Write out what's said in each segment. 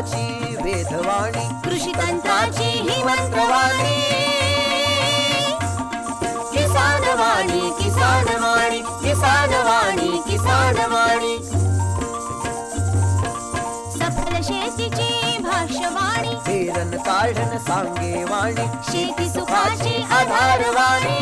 तंत्राची वेधवाणी कृषी तंत्राची ही मंत्रवाणी. किसान वाणी किसान वाणी किसान वाणी किसान वाणी सफल शेतीची भाष्यवाणी. पेरन काढन सांगे वाणी शेती सुखाची आधारवाणी.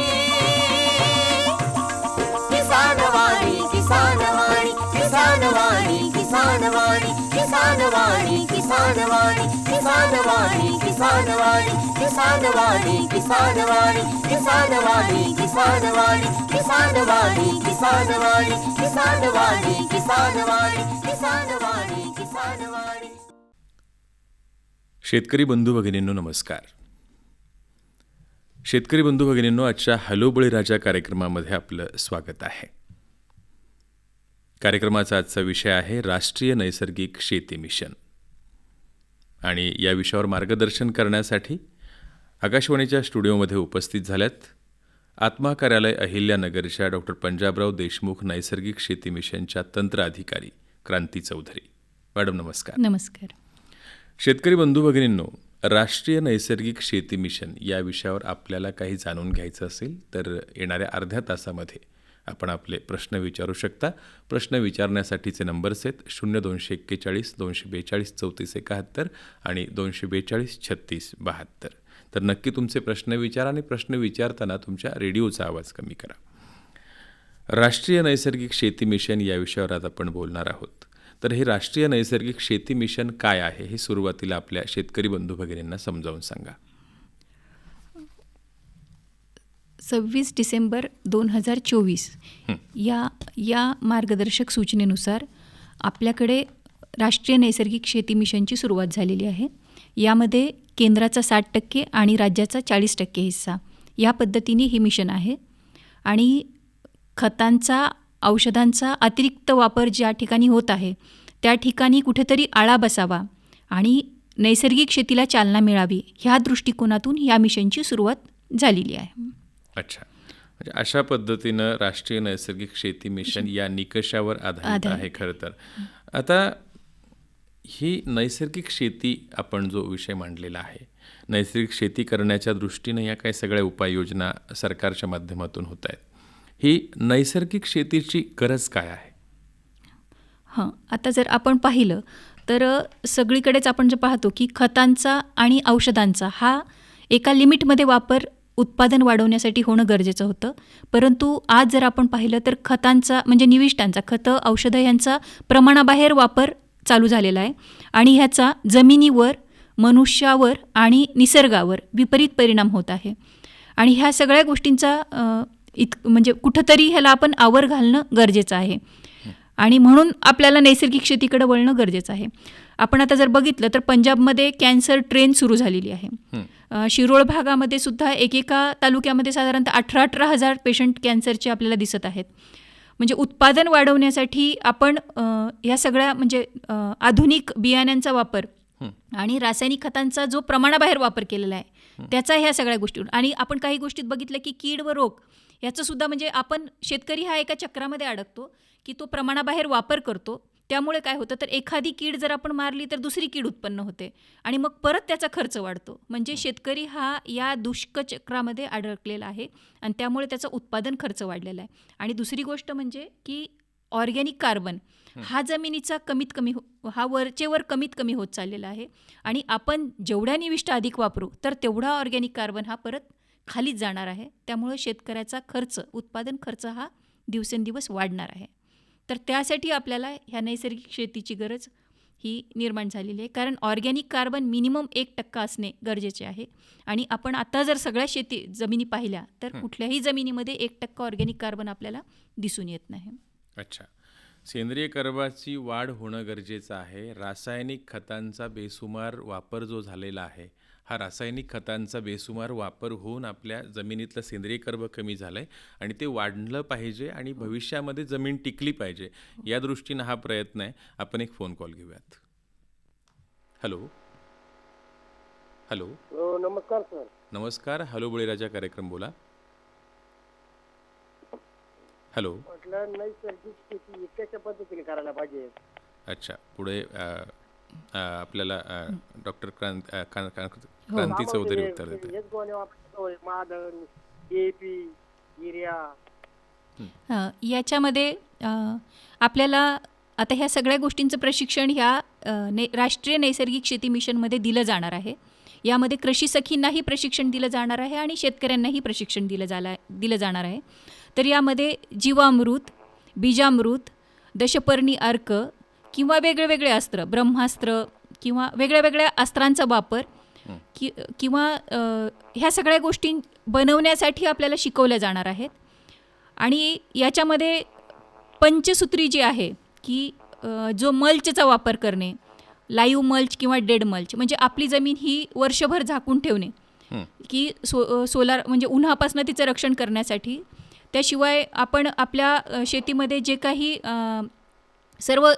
शेतकरी बंधू भगिनींनो नमस्कार शेतकरी बंधू भगिनींनो आजच्या हॅलो बळीराजा कार्यक्रमामध्ये आपलं स्वागत आहे कार्यक्रमाचा आजचा विषय आहे राष्ट्रीय नैसर्गिक शेती मिशन. आणि या विषयावर मार्गदर्शन करण्यासाठी आकाशवाणीच्या स्टुडिओमध्ये उपस्थित झाल्यात आत्मा कार्यालय अहिल्यानगरच्या डॉक्टर पंजाबराव देशमुख नैसर्गिक शेती मिशनच्या तंत्र अधिकारी क्रांती चौधरी. मॅडम नमस्कार. नमस्कार. शेतकरी बंधू भगिनींनो राष्ट्रीय नैसर्गिक शेती मिशन या विषयावर आपल्याला काही जाणून घ्यायचं असेल तर येणाऱ्या अर्ध्या तासामध्ये आपण आपले प्रश्न विचारू शकता. प्रश्न विचारण्यासाठीचे नंबर्स आहेत शून्य दोनशे एक्केचाळीस दोनशे बेचाळीस चौतीस एकाहत्तर आणि दोनशे बेचाळीस छत्तीस बहात्तर. तर नक्की तुमचे प्रश्न विचारा आणि प्रश्न विचारताना तुमच्या रेडिओचा आवाज कमी करा. राष्ट्रीय नैसर्गिक शेती मिशन या विषयावर आज आपण बोलणार आहोत. तर हे राष्ट्रीय नैसर्गिक शेती मिशन काय आहे हे सुरुवातीला आपल्या शेतकरी बंधू भगिनींना समजावून सांगा. सव्वीस डिसेंबर दोन हजार चोवीस. या या मार्गदर्शक सूचनेनुसार आपल्याकडे राष्ट्रीय नैसर्गिक शेती मिशनची सुरुवात झालेली आहे. यामध्ये केंद्राचा साठ टक्के आणि राज्याचा चाळीस टक्के हिस्सा. या पद्धतीने हे मिशन आहे. आणि खतांचा औषधांचा अतिरिक्त वापर ज्या ठिकाणी होत आहे त्या ठिकाणी कुठेतरी आळा बसावा आणि नैसर्गिक शेतीला चालना मिळावी ह्या दृष्टिकोनातून या मिशनची सुरुवात झालेली आहे. अच्छा. म्हणजे अशा पद्धतीनं राष्ट्रीय नैसर्गिक शेती मिशन या निकषावर आधारित. आहे खरं तर. आता ही नैसर्गिक शेती आपण जो विषय मांडलेला आहे नैसर्गिक शेती करण्याच्या दृष्टीनं या काही सगळ्या उपाययोजना सरकारच्या माध्यमातून होत आहेत. ही नैसर्गिक शेतीची गरज काय आहे? हां आता जर आपण पाहिलं तर सगळीकडेच आपण जे पाहतो की खतांचा आणि औषधांचा हा एका लिमिटमध्ये वापर उत्पादन वाढवण्यासाठी होणं गरजेचं होतं. परंतु आज जर आपण पाहिलं तर खतांचा म्हणजे निविष्टांचा खतं औषधं यांचा प्रमाणाबाहेर वापर चालू झालेला आहे. आणि ह्याचा जमिनीवर मनुष्यावर आणि निसर्गावर विपरीत परिणाम होत आहे. आणि ह्या सगळ्या गोष्टींचा इत म्हणजे कुठंतरी ह्याला आपण आवर घालणं गरजेचं आहे. आणि म्हणून आपल्याला नैसर्गिक शेतीकडे वळणं गरजेचं आहे. आपण आता जर बघितलं तर पंजाबमध्ये कॅन्सर ट्रेन सुरू झालेली आहे. शिरोळ भागामध्ये सुद्धा एकेका तालुक्यामध्ये साधारणतः अठरा अठरा हजार पेशंट कॅन्सरचे आपल्याला दिसत आहेत. म्हणजे उत्पादन वाढवण्यासाठी आपण या सगळ्या म्हणजे आधुनिक बियाण्यांचा वापर आणि रासायनिक खतांचा जो प्रमाणाबाहेर वापर केलेला आहे त्याचा ह्या सगळ्या गोष्टी आणि आपण काही गोष्टीत बघितलं की कीड व रोग याचं सुद्धा म्हणजे आपण शेतकरी हा एका चक्रामध्ये अडकतो की तो प्रमाणाबाहेर वापर करतो. त्यामुळे काय होतं तर एखादी कीड जर आपण मारली तर दुसरी कीड उत्पन्न होते. आणि मग परत त्याचा खर्च वाढतो. म्हणजे शेतकरी हा या दुष्कचक्रामध्ये अडकलेला आहे आणि त्यामुळे त्याचा उत्पादन खर्च वाढलेला आहे. आणि दुसरी गोष्ट म्हणजे की ऑर्गॅनिक कार्बन हा. जमिनीचा कमीत कमी हो हा वरचेवर कमीत कमी होत चाललेला आहे. आणि आपण जेवढ्या निविष्ट अधिक वापरू तर तेवढा ऑर्गॅनिक कार्बन हा परत खालीच जाणार आहे. त्यामुळे शेतकऱ्याचा खर्च उत्पादन खर्च हा दिवसेंदिवस वाढणार आहे. तर त्यासाठी आपल्याला ह्या नैसर्गिक शेतीची गरज ही निर्माण झालेली आहे. कारण ऑर्गॅनिक कार्बन मिनिमम एक टक्का असणे गरजेचे आहे. आणि आपण आता जर सगळ्या शेती जमिनी पाहिल्या तर कुठल्याही जमिनीमध्ये एक टक्का ऑर्गॅनिक कार्बन आपल्याला दिसून येत नाही. अच्छा. सेंद्रिय कर्बाची वाढ होणं गरजेचं आहे. रासायनिक खतांचा बेसुमार वापर जो झालेला आहे हा रासायनिक खतांचा बेसुमार वापर होऊन आपल्या जमिनीतलं सेंद्रिय कर्ब कमी झालं आहे आणि ते वाढलं पाहिजे आणि भविष्यामध्ये जमीन टिकली पाहिजे या दृष्टीनं हा प्रयत्न आहे. आपण एक फोन कॉल घेऊयात. हॅलो. हॅलो. हो नमस्कार सर. नमस्कार. हॅलो बळीराजा कार्यक्रम बोला. हॅलो. म्हटलं नैसर्गिक शेती कशा पद्धतीने करायला पाहिजे. अच्छा. पुढे अ, अ, आपल्याला डॉक्टर क्रांत अ, क्रां- क्रां- क्रांती चौधरी उत्तर देते हेच गोणे वापरतोय मादन एपी युरिया अ, याच्यामध्ये अ, आपल्याला आता ह्या सगळ्या गोष्टींचं प्रशिक्षण ह्या अ, ने राष्ट्रीय नैसर्गिक शेती मिशनमध्ये दिलं जाणार आहे. यामध्ये कृषी सखींनाही प्रशिक्षण दिलं जाणार आहे आणि शेतकऱ्यांनाही प्रशिक्षण दिलं जाला दिलं जाणार आहे. तर यामध्ये जीवामृत बीजामृत दशपर्णी अर्क किंवा वेगळे वेगळे अस्त्र ब्रह्मास्त्र किंवा वेगळ्या वेगळ्या अस्त्रांचा वापर कि किंवा ह्या सगळ्या गोष्टी बनवण्यासाठी आपल्याला शिकवल्या जाणार आहेत. आणि याच्यामध्ये पंचसूत्री जी आहे की जो मल्चचा वापर करणे लाईव्ह मल्च किंवा डेड मल्च म्हणजे आपली जमीन ही वर्षभर झाकून ठेवणे की सो सोलार म्हणजे उन्हापासून तिचं रक्षण करण्यासाठी त्याशिवाय आपण आपल्या शेतीमध्ये जे काही सर्व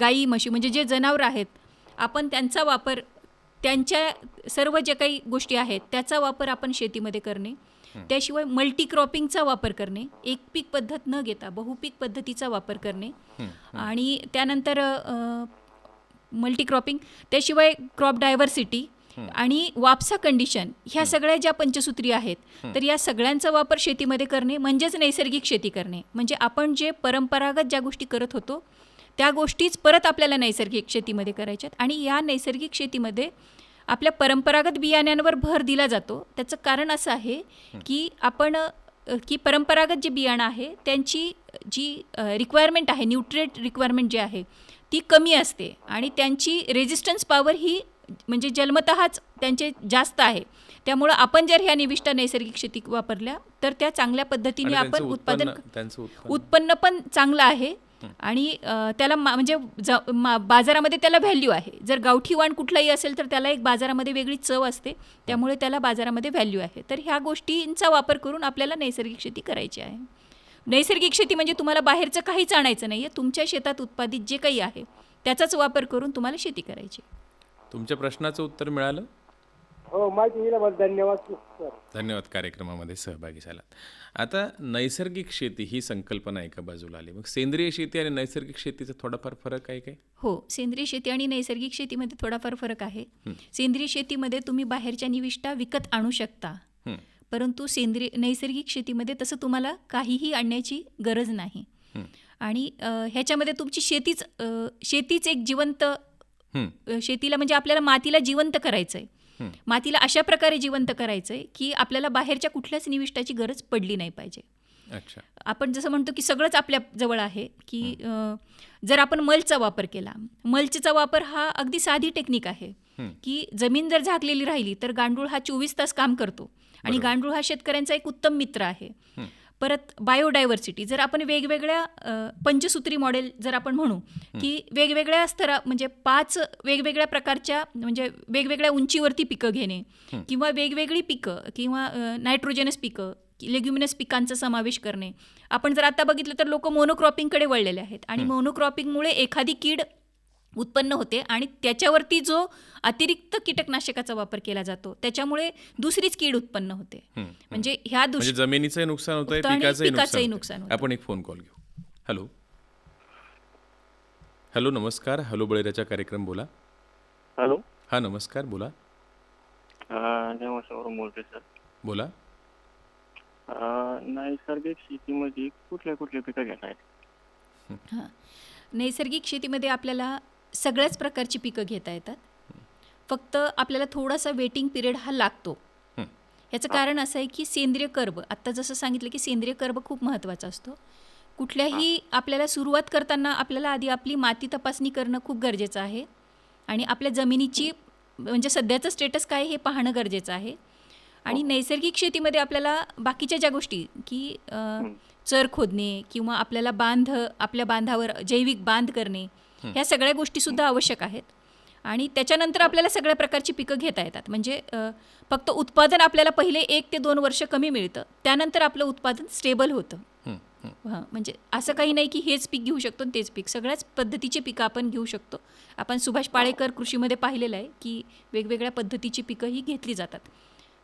गाई म्हशी म्हणजे जे जनावरं आहेत आपण त्यांचा वापर त्यांच्या सर्व जे काही गोष्टी आहेत त्याचा वापर आपण शेतीमध्ये करणे. त्याशिवाय मल्टी क्रॉपिंगचा वापर करणे. एक पीक पद्धत न घेता बहुपीक पद्धतीचा वापर करणे. आणि त्यानंतर मल्टी क्रॉपिंग त्याशिवाय क्रॉप डायव्हर्सिटी आणि वापसा कंडिशन ह्या सगळ्या ज्या पंचसूत्री आहेत तर या सगळ्यांचा वापर शेतीमध्ये करणे म्हणजेच नैसर्गिक शेती करणे. म्हणजे आपण जे परंपरागत ज्या गोष्टी करत होतो त्या गोष्टीच परत आपल्याला नैसर्गिक शेतीमध्ये करायच्यात. आणि या नैसर्गिक शेतीमध्ये आपल्या परंपरागत बियाण्यांवर भर दिला जातो. त्याचं कारण असं आहे की आपण की परंपरागत जे बियाणं आहे त्यांची जी रिक्वायरमेंट आहे न्यूट्रिएंट रिक्वायरमेंट जी आहे ती कमी असते. आणि त्यांची रेजिस्टन्स पॉवर ही म्हणजे जन्मतःच त्यांचे जास्त आहे. त्यामुळं आपण जर ह्या निविष्ठा नैसर्गिक शेती वापरल्या तर त्या चांगल्या पद्धतीने आपण उत्पादन उत्पन्न- पण चांगलं आहे. आणि त्याला म्हणजे बाजारामध्ये त्याला व्हॅल्यू आहे. जर गावठी वाण कुठलाही असेल तर त्याला एक बाजारामध्ये वेगळी चव असते. त्यामुळे त्याला बाजारामध्ये व्हॅल्यू आहे. तर ह्या गोष्टींचा वापर करून आपल्याला नैसर्गिक शेती करायची आहे. नैसर्गिक शेती म्हणजे तुम्हाला बाहेरचं काहीच आणायचं नाही आहे तुमच्या शेतात उत्पादित जे काही आहे त्याचाच वापर करून तुम्हाला शेती करायची तुमच्या प्रश्नाचं उत्तर मिळालं? हो माहिती दिल्याबद्दल धन्यवाद सर धन्यवाद कार्यक्रमामध्ये सहभागी झालात. आता नैसर्गिक शेती ही संकल्पना एका बाजूला आली. मग सेंद्रिय शेती आणि नैसर्गिक शेतीचा थोडाफार फरक आहे काय? हो सेंद्रिय शेती आणि नैसर्गिक शेतीमध्ये थोडाफार फरक आहे. सेंद्रिय शेतीमध्ये तुम्ही बाहेरच्या निविष्ठा विकत आणू शकता. परंतु सेंद्रिय नैसर्गिक शेतीमध्ये तसं तुम्हाला काहीही आणण्याची गरज नाही. आणि ह्याच्यामध्ये तुमची शेतीच शेतीच एक जिवंत शेतीला म्हणजे आपल्याला मातीला जिवंत करायचं आहे मातीला अशा प्रकारे जिवंत करायचं आहे की आपल्याला बाहेरच्या कुठल्याच निविष्ठाची गरज पडली नाही पाहिजे. आपण जसं म्हणतो की सगळंच आपल्या जवळ आहे की जर आपण मल्चचा वापर केला मल्चचा वापर हा अगदी साधी टेक्निक आहे की जमीन जर झाकलेली राहिली तर गांडूळ हा चोवीस तास काम करतो. आणि गांडूळ हा शेतकऱ्यांचा एक उत्तम मित्र आहे. परत बायोडायव्हर्सिटी जर आपण वेगवेगळ्या पंचसूत्री मॉडेल जर आपण म्हणू की वेगवेगळ्या स्तरा म्हणजे पाच वेगवेगळ्या प्रकारच्या म्हणजे वेगवेगळ्या उंचीवरती पिकं घेणे किंवा वेगवेगळी पिकं किंवा नायट्रोजनस पिकं लेग्युमिनस पिकांचा समावेश करणे. आपण जर आता बघितलं तर लोक मोनोक्रॉपिंगकडे वळलेले आहेत आणि मोनोक्रॉपिंगमुळे एखादी कीड उत्पन्न होते आणि त्याच्यावरती जो अतिरिक्त कीटकनाशकाचा वापर केला जातो. त्याच्यामुळे दुसरीच कीड उत्पन्न होते. म्हणजे ह्या म्हणजे दुष जमिनीचंही नुकसान होत पिकाचंही नुकसान. होतं. आपण एक फोन कॉल घेऊ. हॅलो हॅलो नमस्कार. हॅलो बळीराचा कार्यक्रम बोला. हॅलो हा नमस्कार बोला. बोलतोय सर. बोला. अं, नैसर्गिक शेतीमध्ये कुठल्या कुठल्या पिकं घेत हां. नैसर्गिक शेतीमध्ये आपल्याला सगळ्याच प्रकारची पिकं घेता येतात. फक्त आपल्याला थोडासा वेटिंग पिरियड हा लागतो. ह्याचं कारण असं आहे की सेंद्रिय कर्ब आत्ता जसं सांगितलं की सेंद्रिय कर्ब खूप महत्त्वाचा असतो. कुठल्याही आपल्याला सुरुवात करताना आपल्याला आधी आपली माती तपासणी करणं खूप गरजेचं आहे. आणि आपल्या जमिनीची म्हणजे सध्याचं स्टेटस काय हे पाहणं गरजेचं आहे. आणि नैसर्गिक शेतीमध्ये आपल्याला बाकीच्या ज्या गोष्टी की चर खोदणे किंवा आपल्याला बांध आपल्या बांधावर जैविक बांध करणे ह्या सगळ्या गोष्टीसुद्धा आवश्यक आहेत. आणि त्याच्यानंतर आपल्याला सगळ्या प्रकारची पिकं घेता येतात. म्हणजे फक्त उत्पादन आपल्याला पहिले एक ते दोन वर्ष कमी मिळतं. त्यानंतर आपलं उत्पादन स्टेबल होतं. हां म्हणजे असं काही नाही की हेच पीक घेऊ शकतो आणि तेच पीक. सगळ्याच पद्धतीचे पिकं आपण घेऊ शकतो. आपण सुभाष पाळेकर कृषीमध्ये पाहिलेलं आहे की वेगवेगळ्या पद्धतीची पिकं ही घेतली जातात.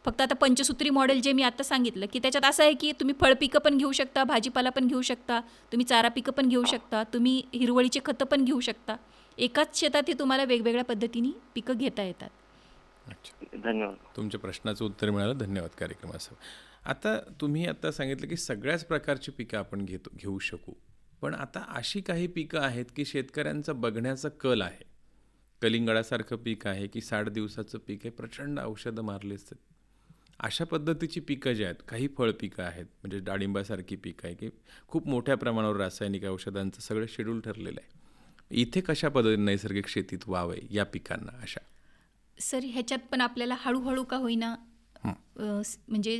फक्त आता पंचसूत्री मॉडेल जे मी आता सांगितलं की त्याच्यात असं आहे की तुम्ही फळपिकं पण घेऊ शकता भाजीपाला पण घेऊ शकता तुम्ही चारा पिकं पण घेऊ शकता तुम्ही हिरवळीचे खतं पण घेऊ शकता. एकाच शेतात हे तुम्हाला वेगवेगळ्या पद्धतीने पिकं घेता येतात. अच्छा. धन्यवाद. तुमच्या प्रश्नाचं उत्तर मिळालं. धन्यवाद कार्यक्रमाचं. आता तुम्ही आता सांगितलं की सगळ्याच प्रकारची पिकं आपण घेतो घेऊ शकू. पण आता अशी काही पिकं आहेत की शेतकऱ्यांचा बघण्याचा कल आहे. कलिंगडासारखं पीक आहे की साठ दिवसाचं पीक आहे प्रचंड औषधं मारली असतात. अशा पद्धतीची पिकं जी आहेत काही फळ पिकं आहेत म्हणजे डाळिंबासारखी पिकं आहे की खूप मोठ्या प्रमाणावर रासायनिक औषधांचं सगळं शेड्यूल ठरलेलं आहे. इथे कशा पद्धतीने नैसर्गिक शेतीत व्हावं या पिकांना अशा? सर ह्याच्यात पण आपल्याला हळूहळू का होईना म्हणजे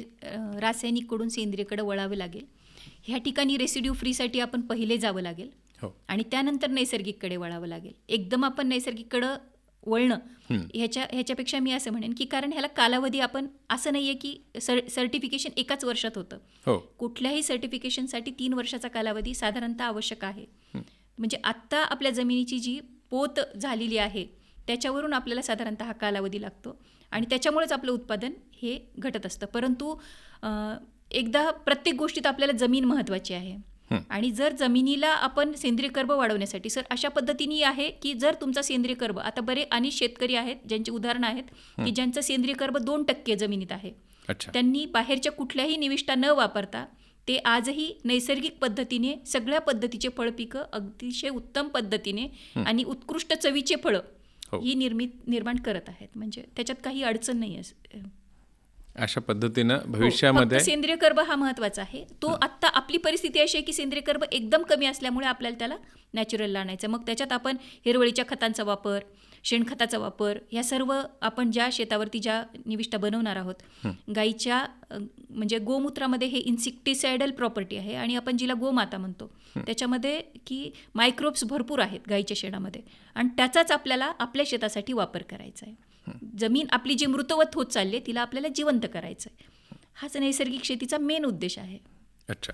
रासायनिककडून सेंद्रियकडे वळावं लागेल. ह्या ठिकाणी रेसिड्यू फ्रीसाठी आपण पहिले जावं लागेल. हो. आणि त्यानंतर नैसर्गिककडे वळावं लागेल. एकदम आपण नैसर्गिककडं वळणं ह्याच्या ह्याच्यापेक्षा मी असं म्हणेन की कारण ह्याला कालावधी आपण असं नाही आहे की सर सर्टिफिकेशन एकाच वर्षात होतं. हो. कुठल्याही सर्टिफिकेशनसाठी तीन वर्षाचा कालावधी साधारणतः आवश्यक आहे. म्हणजे आत्ता आपल्या जमिनीची जी पोत झालेली आहे त्याच्यावरून आपल्याला साधारणतः हा कालावधी लागतो. आणि त्याच्यामुळेच आपलं उत्पादन हे घटत असतं. परंतु एकदा प्रत्येक गोष्टीत आपल्याला जमीन महत्त्वाची आहे. आणि जर जमिनीला आपण सेंद्रिय कर्ब वाढवण्यासाठी सर अशा पद्धतीने आहे की जर तुमचा सेंद्रिय कर्ब आता बरे अनेक शेतकरी आहेत ज्यांची उदाहरणं आहेत की ज्यांचं सेंद्रिय कर्ब दोन टक्के जमिनीत आहे. त्यांनी बाहेरच्या कुठल्याही निविष्ठा न वापरता ते आजही नैसर्गिक पद्धतीने सगळ्या पद्धतीचे फळपिकं अतिशय उत्तम पद्धतीने आणि उत्कृष्ट चवीचे फळं हो. ही निर्मित निर्माण करत आहेत. म्हणजे त्याच्यात काही अडचण नाही आहे. अशा पद्धतीनं हो, भविष्यामध्ये सेंद्रिय कर्ब हा महत्त्वाचा आहे. तो आत्ता आपली परिस्थिती अशी आहे की सेंद्रिय कर्ब एकदम कमी असल्यामुळे आपल्याला त्याला नॅचरल आणायचं मग त्याच्यात आपण हिरवळीच्या खतांचा वापर शेणखताचा वापर ह्या सर्व आपण ज्या शेतावरती ज्या निविष्ठा बनवणार आहोत गाईच्या म्हणजे गोमूत्रामध्ये हे इन्सिक्टिसायडल प्रॉपर्टी आहे आणि आपण जिला गोमाता म्हणतो त्याच्यामध्ये की मायक्रोब्स भरपूर आहेत गाईच्या शेणामध्ये आणि त्याचाच आपल्याला आपल्या शेतासाठी वापर करायचा आहे. जमीन आपली जी मृतवत होत चालली आहे तिला आपल्याला जिवंत करायचं आहे हाच नैसर्गिक शेतीचा मेन उद्देश आहे. अच्छा.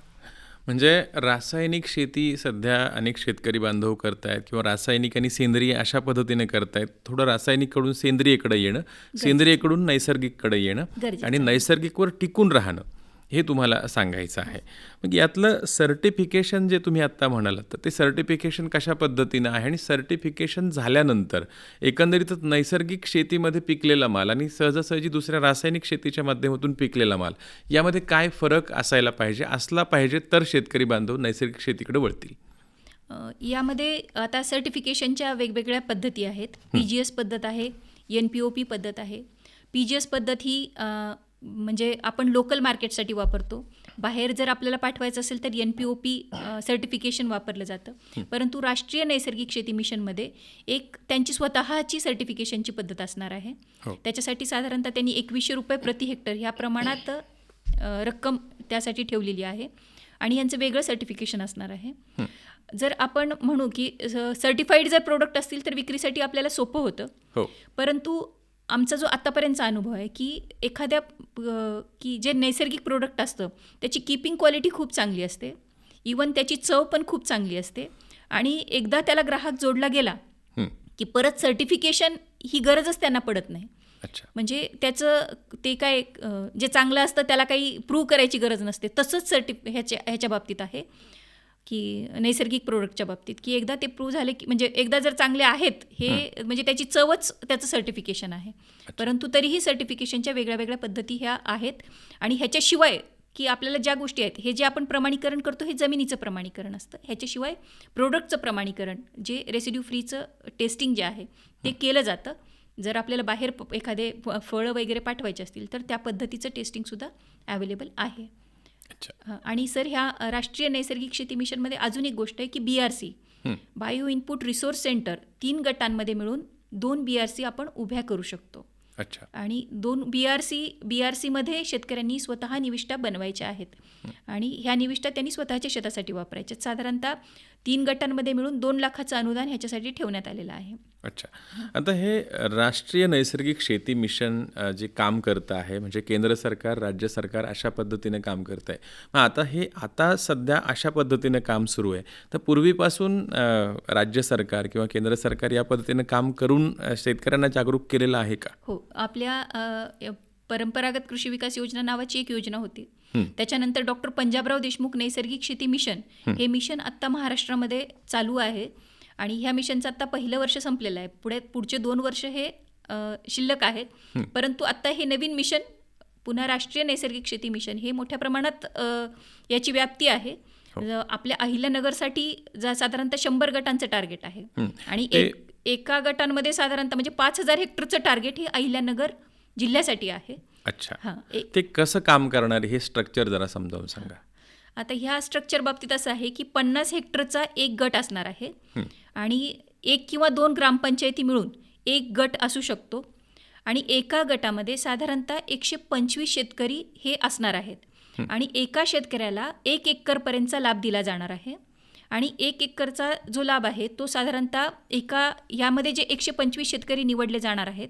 म्हणजे रासायनिक शेती सध्या अनेक शेतकरी बांधव करतायत किंवा रासायनिक आणि सेंद्रिय अशा पद्धतीने करतायत. थोडं रासायनिककडून सेंद्रियकडे येणं सेंद्रियकडून नैसर्गिककडे येणं आणि नैसर्गिकवर टिकून राहणं. हे तुम्हाला सांगायचं आहे. मग यातलं सर्टिफिकेशन जे तुम्ही आत्ता म्हणालात तर ते सर्टिफिकेशन कशा पद्धतीनं आहे? आणि सर्टिफिकेशन झाल्यानंतर एकंदरीतच नैसर्गिक शेतीमध्ये पिकलेला माल आणि सहजासहजी दुसऱ्या रासायनिक शेतीच्या माध्यमातून पिकलेला माल यामध्ये काय फरक असायला पाहिजे असला पाहिजे तर शेतकरी बांधव नैसर्गिक शेतीकडे वळतील. यामध्ये आता सर्टिफिकेशनच्या वेगवेगळ्या पद्धती आहेत. पी जी एस पद्धत आहे एन पी ओ पी पद्धत आहे. पी जी एस पद्धत ही म्हणजे आपण लोकल मार्केटसाठी वापरतो. बाहेर जर आपल्याला पाठवायचं असेल तर N P O P certification वापरलं जातं. परंतु राष्ट्रीय नैसर्गिक शेती मिशनमध्ये एक त्यांची स्वतःची सर्टिफिकेशनची पद्धत असणार आहे. हो. त्याच्यासाठी साधारणतः त्यांनी एकवीसशे रुपये प्रति हेक्टर ह्या प्रमाणात रक्कम त्यासाठी ठेवलेली आहे. आणि यांचं वेगळं सर्टिफिकेशन असणार आहे. जर आपण म्हणू की सर्टिफाईड जर प्रोडक्ट असतील तर विक्रीसाठी आपल्याला सोपं होतं. हो. परंतु आमचा जो आत्तापर्यंतचा अनुभव आहे की एखाद्या की जे नैसर्गिक प्रोडक्ट असतं त्याची कीपिंग क्वालिटी खूप चांगली असते. इवन त्याची चव पण खूप चांगली असते. आणि एकदा त्याला ग्राहक जोडला गेला. की परत सर्टिफिकेशन ही गरजच त्यांना पडत नाही. अच्छा. म्हणजे त्याचं ते काय जे चांगलं असतं त्याला काही प्रूव्ह करायची गरज नसते. तसंच सर्टि ह्याच्या ह्याच्या बाबतीत आहे. की नैसर्गिक प्रोडक्टच्या बाबतीत की एकदा ते प्रूव्ह झाले की म्हणजे एकदा जर चांगले आहेत हे म्हणजे त्याची चवच त्याचं सर्टिफिकेशन आहे. परंतु तरीही सर्टिफिकेशनच्या वेगळ्या वेगळ्या पद्धती ह्या आहेत आणि ह्याच्याशिवाय की आपल्याला ज्या गोष्टी आहेत हे जे आपण प्रमाणीकरण करतो हे जमिनीचं प्रमाणीकरण असतं. ह्याच्याशिवाय प्रोडक्टचं प्रमाणीकरण जे रेसिड्यू फ्रीचं टेस्टिंग जे आहे ते केलं जातं. जर आपल्याला बाहेर एखादे फळं वगैरे पाठवायचे असतील तर त्या पद्धतीचं टेस्टिंगसुद्धा अवेलेबल आहे. आणि सर ह्या राष्ट्रीय नैसर्गिक शेती मिशनमध्ये अजून एक गोष्ट आहे की B R C bio input resource centre तीन गटांमध्ये मिळून दोन बी आर सी आपण उभ्या करू शकतो. अच्छा. आणि दोन B R C B R सीमध्ये शेतकऱ्यांनी स्वतः निविष्ठा बनवायच्या आहेत. आणि ह्या निविष्ठा त्यांनी स्वतःच्या शेतासाठी वापरायच्या. साधारणतः तीन गटांमध्ये मिळून दोन लाखाचं अनुदान ह्याच्यासाठी ठेवण्यात आलेलं आहे. अच्छा. आता हे राष्ट्रीय नैसर्गिक शेती मिशन जे काम करतं आहे म्हणजे केंद्र सरकार राज्य सरकार अशा पद्धतीने काम करत आहे मग आता हे आता सध्या अशा पद्धतीने काम सुरू आहे. तर पूर्वीपासून राज्य सरकार किंवा केंद्र सरकार या पद्धतीने काम करून शेतकऱ्यांना जागरूक केलेलं आहे का? हो. आपल्या परंपरागत कृषी विकास योजना नावाची एक योजना होती. त्याच्यानंतर डॉक्टर पंजाबराव देशमुख नैसर्गिक शेती मिशन हे मिशन आत्ता महाराष्ट्रामध्ये चालू आहे. आणि ह्या मिशनचं आत्ता पहिलं वर्ष संपलेलं आहे. पुढे पुढचे दोन वर्ष हे शिल्लक आहेत. परंतु आत्ता हे नवीन मिशन पुन्हा राष्ट्रीय नैसर्गिक शेती मिशन हे मोठ्या प्रमाणात याची व्याप्ती आहे. ज- आपल्या अहिल्यानगरसाठी जा साधारणतः शंभर गटांचं टार्गेट आहे. आणि एक एका गटांमध्ये साधारणतः म्हणजे पाच हजार हेक्टरचं टार्गेट हे अहिल्यानगर जिल्ह्यासाठी आहे. अच्छा. हां एक ते कसं काम करणार हे स्ट्रक्चर जरा समजावून सांगा. आता ह्या स्ट्रक्चर बाबतीत असं आहे की पन्नास हेक्टरचा एक गट असणार आहे. आणि एक किंवा दोन ग्रामपंचायती मिळून एक गट असू शकतो. आणि एका गटामध्ये साधारणतः एकशे पंचवीस शेतकरी हे असणार आहेत. आणि एका शेतकऱ्याला एक एकरपर्यंतचा लाभ दिला जाणार आहे. आणि एक एकरचा जो लाभ आहे तो साधारणतः एका यामध्ये जे एकशे पंचवीस शेतकरी निवडले जाणार आहेत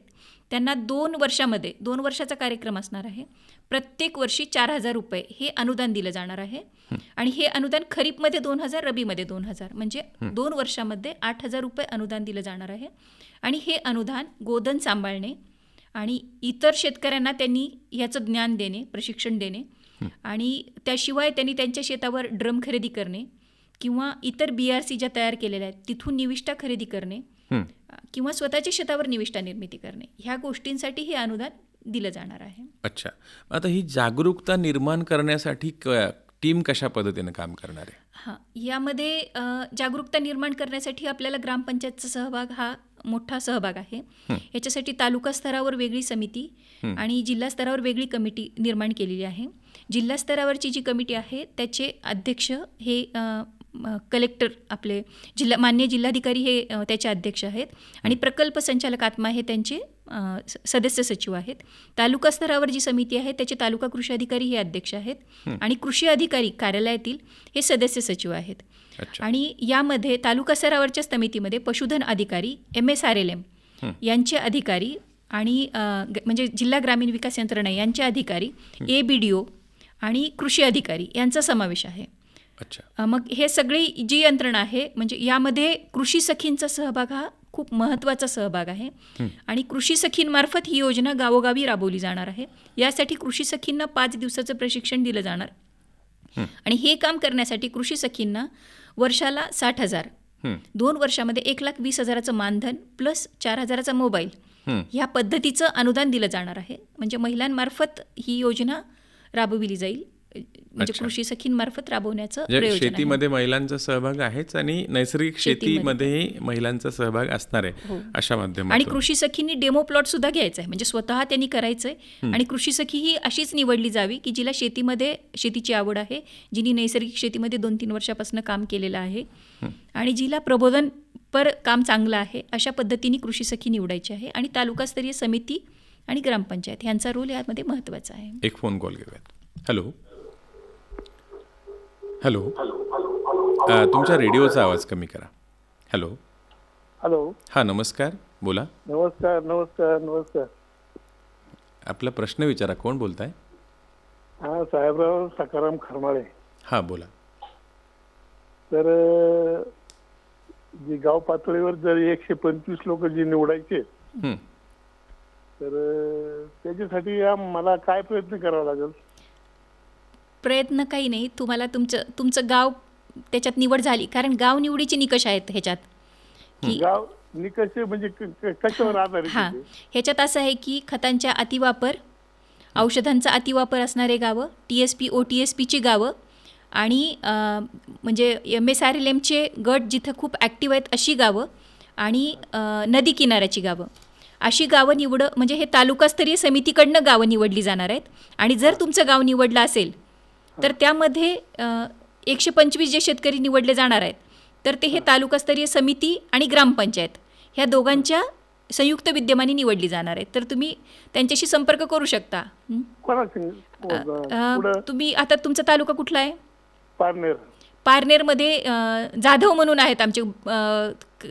त्यांना दोन वर्षामध्ये दोन वर्षाचा कार्यक्रम असणार आहे. प्रत्येक वर्षी चार हजार रुपये हे अनुदान दिलं जाणार आहे. आणि हे अनुदान खरीपमध्ये दोन हजार रबीमध्ये दोन हजार. म्हणजे दोन वर्षामध्ये आठ हजार रुपये अनुदान दिलं जाणार आहे. आणि हे अनुदान गोधन सांभाळणे आणि इतर शेतकऱ्यांना त्यांनी ह्याचं ज्ञान देणे प्रशिक्षण देणे आणि त्याशिवाय त्यांनी त्यांच्या शेतावर ड्रम खरेदी करणे किंवा इतर बी आर सी ज्या तयार केलेल्या आहेत तिथून निविष्ठा खरेदी करणे. किंवा स्वतःच्या शेतावर निविष्ठा निर्मिती करणे. ह्या गोष्टींसाठी हे अनुदान दिलं जाणार आहे. अच्छा. आता ही जागरूकता निर्माण करण्यासाठी टीम कशा पद्धतीनं काम करणार आहे? हां. यामध्ये जागरूकता निर्माण करण्यासाठी आपल्याला ग्रामपंचायतचा सहभाग हा मोठा सहभाग आहे. याच्यासाठी तालुका स्तरावर वेगळी समिती आणि जिल्हा स्तरावर वेगळी कमिटी निर्माण केलेली आहे. जिल्हा स्तरावरची जी कमिटी आहे त्याचे अध्यक्ष हे कलेक्टर आपले जिल्हा मान्य जिल्हाधिकारी हे त्याचे अध्यक्ष आहेत. आणि प्रकल्प संचालक आत्मा हे त्यांचे सदस्य सचिव आहेत. तालुका स्तरावर जी समिती आहे त्याचे तालुका कृषी अधिकारी हे अध्यक्ष आहेत. आणि कृषी अधिकारी कार्यालयातील हे सदस्य सचिव आहेत. आणि यामध्ये तालुका स्तरावरच्या समितीमध्ये पशुधन अधिकारी M S R L M यांचे अधिकारी आणि म्हणजे जिल्हा ग्रामीण विकास यंत्रणा यांचे अधिकारी ए बी डी ओ आणि कृषी अधिकारी यांचा समावेश आहे. अच्छा. मग हे सगळी जी यंत्रणा आहे म्हणजे यामध्ये कृषी सखींचा सहभाग हा खूप महत्त्वाचा सहभाग आहे. आणि कृषी सखींमार्फत ही योजना गावोगावी राबवली जाणार आहे. यासाठी कृषी सखींना पाच दिवसाचं प्रशिक्षण दिलं जाणार. आणि हे काम करण्यासाठी कृषी सखींना वर्षाला साठ हजार. दोन वर्षामध्ये एक लाख वीस हजाराचं मानधन प्लस चार हजाराचा मोबाईल. ह्या पद्धतीचं अनुदान दिलं जाणार आहे. म्हणजे महिलांमार्फत ही योजना राबविली जाईल. म्हणजे. कृषी सखींमार्फत राबवण्याचं म्हणजे. शेतीमध्ये महिलांचा सहभाग आहेच आणि नैसर्गिक शेतीमध्येही महिलांचा सहभाग असणार आहे अशा आणि माध्यमातून कृषी सखींनी डेमो प्लॉट सुद्धा घ्यायचा आहे. म्हणजे स्वतः त्यांनी करायचं आहे आणि कृषी सखी ही अशीच निवडली जावी की जिला शेतीमध्ये शेतीची आवड आहे जिने नैसर्गिक शेतीमध्ये दोन तीन वर्षापासून काम केलेलं आहे. आणि जिला प्रबोधन पर काम चांगलं आहे अशा पद्धतीने कृषी सखी निवडायची आहे. आणि तालुकास्तरीय समिती आणि ग्रामपंचायत यांचा रोल यामध्ये महत्त्वाचा आहे. एक फोन कॉल घेऊयात. हॅलो. हॅलो. तुमच्या रेडिओचा आवाज कमी करा. हॅलो. हॅलो. हां नमस्कार. बोला. नमस्कार नमस्कार नमस्कार. आपला प्रश्न विचारा. कोण बोलताय? हा साहेबराव सकाराम खरमाळे. हां बोला. तर जी गाव पातळीवर जर एकशे पंचवीस लोक जी निवडायचे हं. तर त्याच्यासाठी आम- मला काय प्रयत्न करावा लागेल? प्रयत्न काही नाही. तुम्हाला तुमचं तुमचं गाव त्याच्यात निवड झाली. कारण गाव निवडीचे निकष आहेत ह्याच्यात. की गाव निकष म्हणजे कशावर आधारित हां? ह्याच्यात असं आहे की खतांच्या अतिवापर औषधांचा अतिवापर असणारे गावं T S P O T S पीची गावं आणि म्हणजे एम एस आर एल एमचे गट जिथं खूप ॲक्टिव्ह आहेत अशी गावं आणि नदी किनाऱ्याची गावं. अशी गावं निवड म्हणजे हे तालुकास्तरीय समितीकडनं गावं निवडली जाणार आहेत. आणि जर तुमचं गाव निवडलं असेल तर त्यामध्ये एकशे पंचवीस जे शेतकरी निवडले जाणार आहेत तर ते हे तालुकास्तरीय समिती आणि ग्रामपंचायत ह्या दोघांच्या संयुक्त विद्यमाने निवडली जाणार आहेत. तर तुम्ही त्यांच्याशी संपर्क करू शकता. हं? तुम्ही आता तुमचा तालुका कुठला आहे? पारनेर. पारनेरमध्ये जाधव म्हणून आहेत आमचे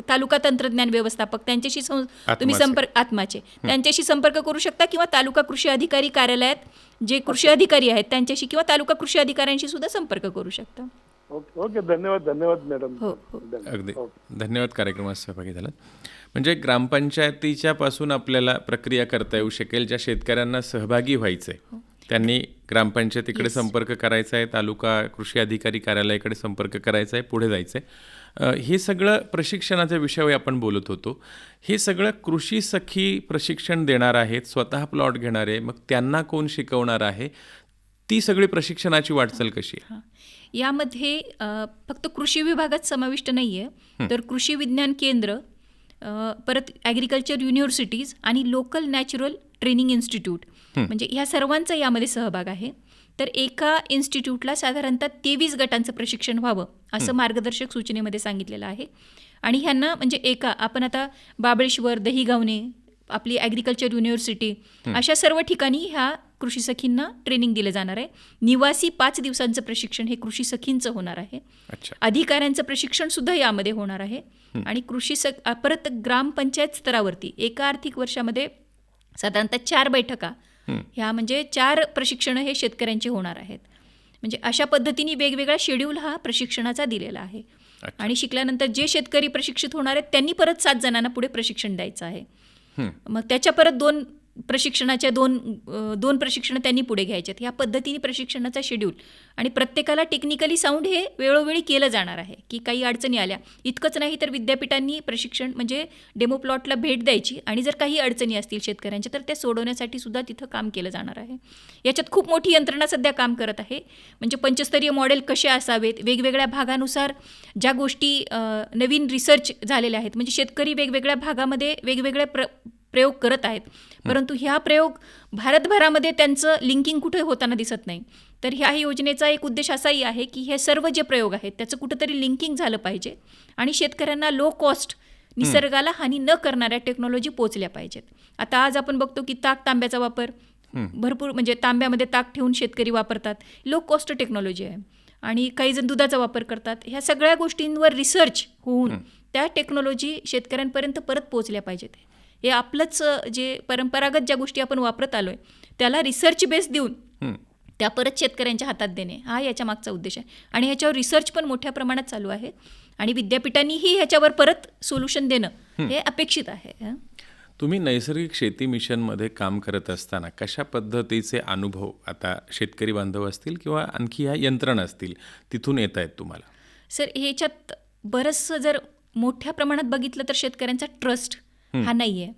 तालुका तंत्रज्ञान व्यवस्थापक त्यांच्याशी तुम्ही. संपर्क आत्माचे. त्यांच्याशी संपर्क करू शकता किंवा तालुका कृषी अधिकारी कार्यालयात जे कृषी अधिकारी आहेत त्यांच्याशी किंवा तालुका कृषी अधिकाऱ्यांशी सुद्धा संपर्क करू शकता. ओके ओके धन्यवाद धन्यवाद मॅडम. हो, हो. धन्यवाद. अगदी. ओके. धन्यवाद कार्यक्रमात सहभागी झालात. म्हणजे ग्रामपंचायतीच्या पासून आपल्याला प्रक्रिया करता येऊ शकेल ज्या शेतकऱ्यांना सहभागी व्हायचं आहे त्यांनी ग्रामपंचायतीकडे संपर्क करायचा आहे तालुका कृषी अधिकारी कार्यालयाकडे संपर्क करायचा आहे पुढे जायचं आहे हे सगळं प्रशिक्षणाच्या विषयावर आपण बोलत होतो. हे सगळं कृषी सखी प्रशिक्षण देणार आहेत स्वतः प्लॉट घेणार आहे मग त्यांना कोण शिकवणार आहे? ती सगळी प्रशिक्षणाची वाटचाल कशी आहे? हां. यामध्ये फक्त कृषी विभागात समाविष्ट नाही आहे तर कृषी विज्ञान केंद्र परत ॲग्रिकल्चर युनिव्हर्सिटीज आणि लोकल नॅचरल ट्रेनिंग इन्स्टिट्यूट म्हणजे ह्या सर्वांचा यामध्ये सहभाग आहे. तर एका इन्स्टिट्यूटला साधारणतः तेवीस गटांचं प्रशिक्षण व्हावं असं मार्गदर्शक सूचनेमध्ये सांगितलेलं आहे. आणि ह्यांना म्हणजे एका आपण आता बाबळेश्वर दहीगावणे आपली ॲग्रिकल्चर युनिव्हर्सिटी अशा सर्व ठिकाणी ह्या कृषी सखींना ट्रेनिंग दिलं जाणार आहे. निवासी पाच दिवसांचं प्रशिक्षण हे कृषी सखींचं होणार आहे. अधिकाऱ्यांचं प्रशिक्षण सुद्धा यामध्ये होणार आहे. आणि कृषी स अ, परत ग्रामपंचायत स्तरावरती एका आर्थिक वर्षामध्ये साधारणतः चार बैठका ह्या म्हणजे चार प्रशिक्षणं हे शेतकऱ्यांची होणार आहेत. म्हणजे अशा पद्धतीने वेगवेगळा शेड्यूल हा प्रशिक्षणाचा दिलेला आहे. आणि शिकल्यानंतर जे शेतकरी प्रशिक्षित होणार आहेत त्यांनी परत सात जणांना पुढे प्रशिक्षण द्यायचं आहे. मग त्याच्या परत दोन प्रशिक्षणाच्या दोन दोन प्रशिक्षणं त्यांनी पुढे घ्यायचे आहेत. ह्या पद्धतीने प्रशिक्षणाचा शेड्यूल आणि प्रत्येकाला टेक्निकली साऊंड हे वेळोवेळी केलं जाणार आहे की काही अडचणी आल्या. इतकंच नाही तर विद्यापीठांनी प्रशिक्षण म्हणजे डेमो प्लॉटला भेट द्यायची आणि जर काही अडचणी असतील शेतकऱ्यांच्या तर त्या सोडवण्यासाठी सुद्धा तिथं काम केलं जाणार आहे. याच्यात खूप मोठी यंत्रणा सध्या काम करत आहे. म्हणजे पंचस्तरीय मॉडेल कसे असावेत? वेगवेगळ्या भागानुसार ज्या गोष्टी नवीन रिसर्च झालेल्या आहेत म्हणजे शेतकरी वेगवेगळ्या भागामध्ये वेगवेगळ्या प्र प्रयोग करत आहेत. परंतु ह्या प्रयोग भारतभरामध्ये त्यांचं लिंकिंग कुठे होताना दिसत नाही. तर ह्या योजनेचा एक उद्देश असाही आहे की हे सर्व जे प्रयोग आहेत त्याचं कुठंतरी लिंकिंग झालं पाहिजे आणि शेतकऱ्यांना लो कॉस्ट निसर्गाला हानी न करणाऱ्या टेक्नॉलॉजी पोचल्या पाहिजेत. आता आज आपण बघतो की ताक तांब्याचा वापर भरपूर म्हणजे तांब्यामध्ये ताक ठेवून शेतकरी वापरतात. लो कॉस्ट टेक्नॉलॉजी आहे आणि काही जण दुधाचा वापर करतात. ह्या सगळ्या गोष्टींवर रिसर्च होऊन त्या टेक्नॉलॉजी शेतकऱ्यांपर्यंत परत पोहोचल्या पाहिजेत. हे आपलंच जे परंपरागत ज्या गोष्टी आपण वापरत आलो आहे त्याला रिसर्च बेस देऊन. त्या परत शेतकऱ्यांच्या हातात देणे हा याच्या मागचा उद्देश आहे आणि ह्याच्यावर रिसर्च पण मोठ्या प्रमाणात चालू आहे आणि विद्यापीठांनीही ह्याच्यावर परत सोल्युशन देणं हे अपेक्षित आहे. तुम्ही नैसर्गिक शेती मिशनमध्ये काम करत असताना कशा पद्धतीचे अनुभव आता शेतकरी बांधव असतील किंवा आणखी ह्या यंत्रणा असतील तिथून येत आहेत तुम्हाला सर ह्याच्यात बरंचसं जर मोठ्या प्रमाणात बघितलं तर शेतकऱ्यांचा ट्रस्ट हा. नाही आहे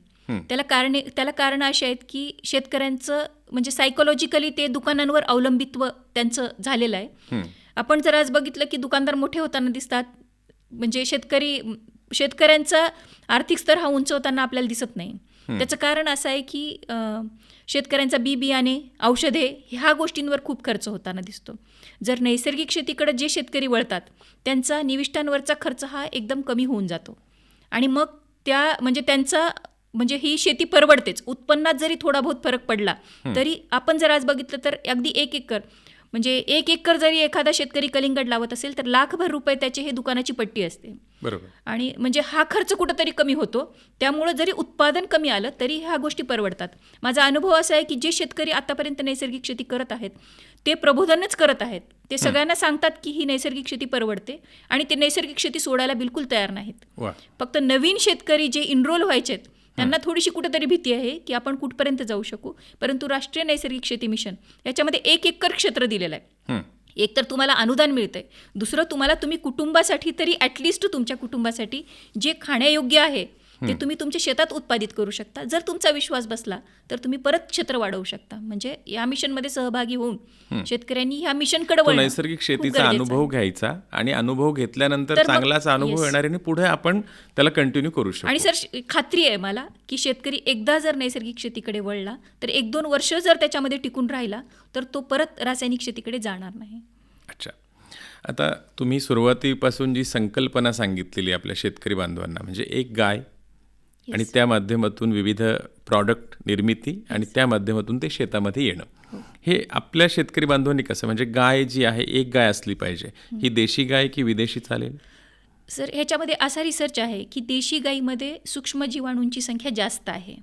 त्याला कारणे त्याला कारणं अशी आहेत की शेतकऱ्यांचं म्हणजे सायकोलॉजिकली ते दुकानांवर अवलंबित्व त्यांचं झालेलं आहे. आपण जर आज बघितलं की दुकानदार मोठे होताना दिसतात म्हणजे शेतकरी शेतकऱ्यांचा आर्थिक स्तर हा उंचवताना आपल्याला दिसत नाही. त्याचं कारण असं आहे की शेतकऱ्यांचा बी बियाणे औषधे ह्या गोष्टींवर खूप खर्च होताना दिसतो. जर नैसर्गिक शेतीकडे जे शेतकरी वळतात त्यांचा निविष्ठांवरचा खर्च हा एकदम कमी होऊन जातो. आणि मग त्या म्हणजे त्यांचा म्हणजे ही शेती परवडतेच. उत्पन्नात जरी थोडा बहुत फरक पडला तरी आपण जर आज बघितलं तर अगदी एक एकर म्हणजे एक एकर जरी एखादा शेतकरी कलिंगड लावत असेल तर लाखभर रुपये त्याची हे दुकानाची पट्टी असते. बरोबर. आणि म्हणजे हा खर्च कुठंतरी कमी होतो. त्यामुळं जरी उत्पादन कमी आलं तरी ह्या गोष्टी परवडतात. माझा अनुभव असा आहे की जे शेतकरी आतापर्यंत नैसर्गिक शेती करत आहेत ते प्रबोधनच करत आहेत. ते सगळ्यांना सांगतात की ही नैसर्गिक शेती परवडते आणि ते नैसर्गिक शेती सोडायला बिलकुल तयार नाहीत. फक्त नवीन शेतकरी जे इनरोल व्हायचेत त्यांना थोडीशी कुठेतरी भीती आहे की आपण कुठपर्यंत जाऊ शकू. परंतु राष्ट्रीय नैसर्गिक शेती मिशन याच्यामध्ये एक एकर क्षेत्र दिलेलं आहे. एक तर तुम्हाला अनुदान मिळतंय. दुसरं तुम्हाला तुम्ही कुटुंबासाठी तरी ॲटलिस्ट तुमच्या कुटुंबासाठी जे खाण्यायोग्य आहे ते तुम्ही तुमच्या शेतात उत्पादित करू शकता. जर तुमचा विश्वास बसला तर तुम्ही परत क्षेत्र वाढवू शकता. म्हणजे या मिशनमध्ये सहभागी होऊन शेतकऱ्यांनी ह्या मिशनकडे तो वळणं नैसर्गिक शेतीचा अनुभव. घ्यायचा आणि अनुभव घेतल्यानंतर चांगलाच अनुभव. येणार आणि पुढे आपण त्याला कंटिन्यू करू आणि शकतो सर श- खात्री आहे मला की शेतकरी एकदा जर नैसर्गिक शेतीकडे वळला तर एक दोन वर्ष जर त्याच्यामध्ये टिकून राहिला तर तो परत रासायनिक शेतीकडे जाणार नाही. अच्छा. आता तुम्ही सुरुवातीपासून जी संकल्पना सांगितलेली आपल्या शेतकरी बांधवांना म्हणजे एक गाय आणि त्या माध्यमातून विविध प्रॉडक्ट निर्मिती आणि त्या माध्यमातून ते शेतामध्ये येणं. हे आपल्या शेतकरी बांधवांनी कसं म्हणजे गाय जी आहे एक गाय असली पाहिजे. ही देशी गाय की विदेशी चालेल? सर ह्याच्यामध्ये असा रिसर्च आहे की देशी गाईमध्ये सूक्ष्म जीवाणूंची संख्या जास्त आहे.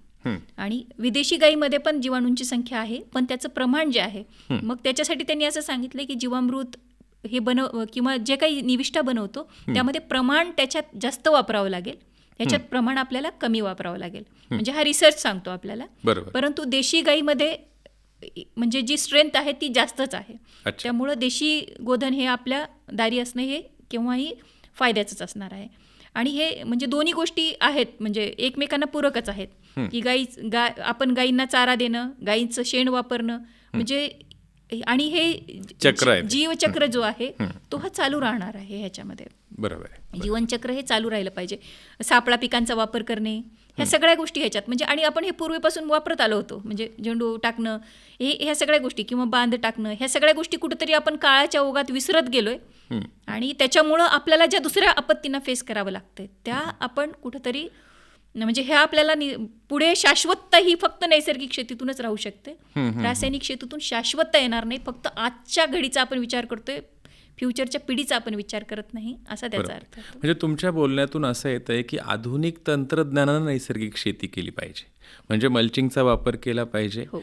आणि विदेशी गाईमध्ये पण जीवाणूंची संख्या आहे पण त्याचं प्रमाण जे आहे मग त्याच्यासाठी त्यांनी असं सांगितलं की जीवामृत हे बनव किंवा जे काही निविष्ठा बनवतो त्यामध्ये प्रमाण त्याच्यात जास्त वापरावं लागेल. ह्याच्यात प्रमाण आपल्याला कमी वापरावं लागेल. म्हणजे हा रिसर्च सांगतो आपल्याला. परंतु देशी गाईमध्ये म्हणजे जी स्ट्रेंथ आहे ती जास्तच आहे. त्यामुळं देशी गोधन हे आपल्या दारी असणं हे केव्हाही फायद्याचंच असणार आहे. आणि हे म्हणजे दोन्ही गोष्टी आहेत म्हणजे एकमेकांना पूरकच आहेत. की गाई गा आपण गाईंना चारा देणं गाईंचं शेण वापरणं म्हणजे आणि हे चक्र आहे. जीवचक्र जो आहे तो हा चालू राहणार आहे ह्याच्यामध्ये. बरोबर जीवनचक्र हे चालू राहिलं पाहिजे. सापळा पिकांचा वापर करणे ह्या सगळ्या गोष्टी ह्याच्यात. म्हणजे आणि आपण हे पूर्वीपासून वापरत आलो होतो. म्हणजे झेंडू टाकणं हे ह्या सगळ्या गोष्टी किंवा बांध टाकणं ह्या सगळ्या गोष्टी कुठेतरी आपण काळाच्या ओघात विसरत गेलोय. आणि त्याच्यामुळं आपल्याला ज्या दुसऱ्या आपत्तींना फेस करावं लागतंय त्या आपण कुठेतरी म्हणजे हे आपल्याला पुढे शाश्वतता ही फक्त नैसर्गिक शेतीतूनच राहू शकते रासायनिक शेतीतून शाश्वतता येणार नाही फक्त आजच्या घडीचा आपण विचार करतोय फ्युचरच्या पिढीचा आपण विचार करत नाही असा त्याचा. अर्थ. म्हणजे तुमच्या बोलण्यातून असं येतं आहे की आधुनिक तंत्रज्ञानानं नैसर्गिक शेती केली पाहिजे म्हणजे मल्चिंगचा वापर केला पाहिजे. हो.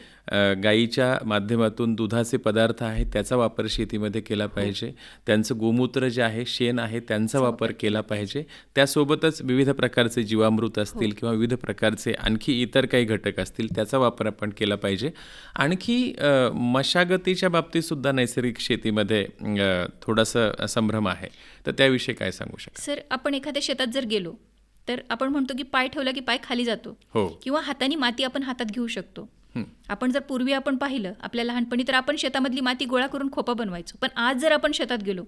गाईच्या माध्यमातून दुधाचे पदार्थ आहेत त्याचा वापर शेतीमध्ये केला पाहिजे. त्यांचं गोमूत्र जे आहे शेण आहे त्यांचा वापर केला पाहिजे. त्यासोबतच विविध प्रकारचे जीवामृत असतील किंवा विविध प्रकारचे आणखी इतर काही घटक असतील त्याचा वापर आपण केला पाहिजे. आणखी मशागतीच्या बाबतीत सुद्धा नैसर्गिक शेतीमध्ये थोडासा संभ्रम आहे. तर त्याविषयी काय सांगू शकाल? सर आपण एखाद्या शेतात जर गेलो तर आपण म्हणतो की पाय ठेवला की पाय खाली जातो. हो. किंवा हाताने माती आपण हातात घेऊ शकतो. आपण जर पूर्वी आपण पाहिलं आपल्या लहानपणी तर आपण शेतामधली माती गोळा करून खोपा बनवायचो. पण आज जर आपण शेतात गेलो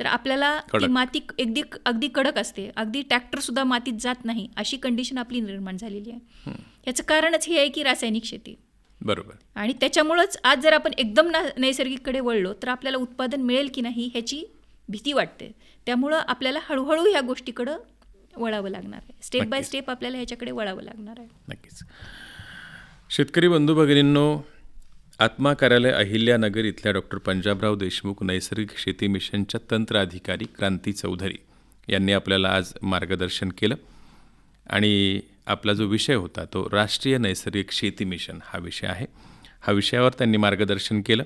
तर आपल्याला ती. माती अगदी अगदी कडक असते. अगदी ट्रॅक्टर सुद्धा मातीत जात नाही अशी कंडिशन आपली निर्माण झालेली आहे. याचं कारणच हे आहे की रासायनिक शेती. बरोबर. आणि त्याच्यामुळंच आज जर आपण एकदम नैसर्गिककडे वळलो तर आपल्याला उत्पादन मिळेल की नाही ह्याची भीती वाटते. त्यामुळं आपल्याला हळूहळू ह्या गोष्टीकडं वळावं लागणार आहे. Step by. स्टेप आपल्याला ह्याच्याकडे वळावं लागणार आहे. नक्कीच. शेतकरी बंधू भगिनींनो आत्मा कार्यालय अहिल्यानगर इथल्या डॉक्टर पंजाबराव देशमुख नैसर्गिक शेती मिशनच्या तंत्र अधिकारी क्रांती चौधरी यांनी आपल्याला आज मार्गदर्शन केलं. आणि आपला जो विषय होता तो राष्ट्रीय नैसर्गिक शेती मिशन हा विषय आहे. हा विषयावर त्यांनी मार्गदर्शन केलं.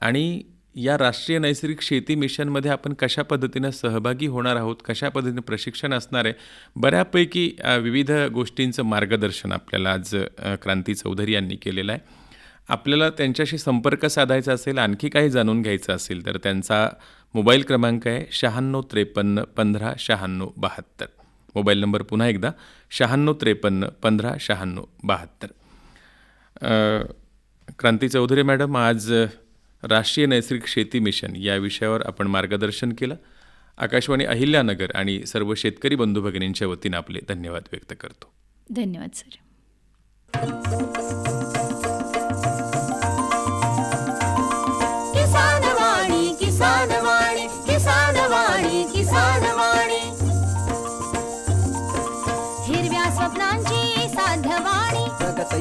आणि या राष्ट्रीय नैसर्गिक शेती मिशनमध्ये आपण कशा पद्धतीनं सहभागी होणार आहोत कशा पद्धतीनं प्रशिक्षण असणार आहे बऱ्यापैकी विविध गोष्टींचं मार्गदर्शन आपल्याला आज क्रांती चौधरी यांनी केलेलं आहे. आपल्याला त्यांच्याशी संपर्क साधायचा असेल आणखी काही जाणून घ्यायचं असेल तर त्यांचा मोबाईल क्रमांक आहे शहाण्णव त्रेपन्न पंधरा शहाण्णव बहात्तर. मोबाईल नंबर पुन्हा एकदा शहाण्णव त्रेपन्न पंधरा शहाण्णव बहात्तर. क्रांती चौधरी मॅडम आज राष्ट्रीय नैसर्गिक शेती मिशन या विषयावर आपण मार्गदर्शन केलं. आकाशवाणी अहिल्यानगर आणि सर्व शेतकरी बंधू भगिनींच्या वतीनं आपले धन्यवाद व्यक्त करतो. धन्यवाद सर.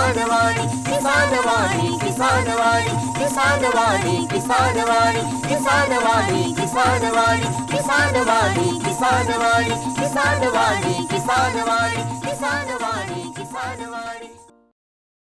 वाणी किसान वाणी किसान वाणी किसान वाणी किसान वाणी किसान वाणी किसान वाणी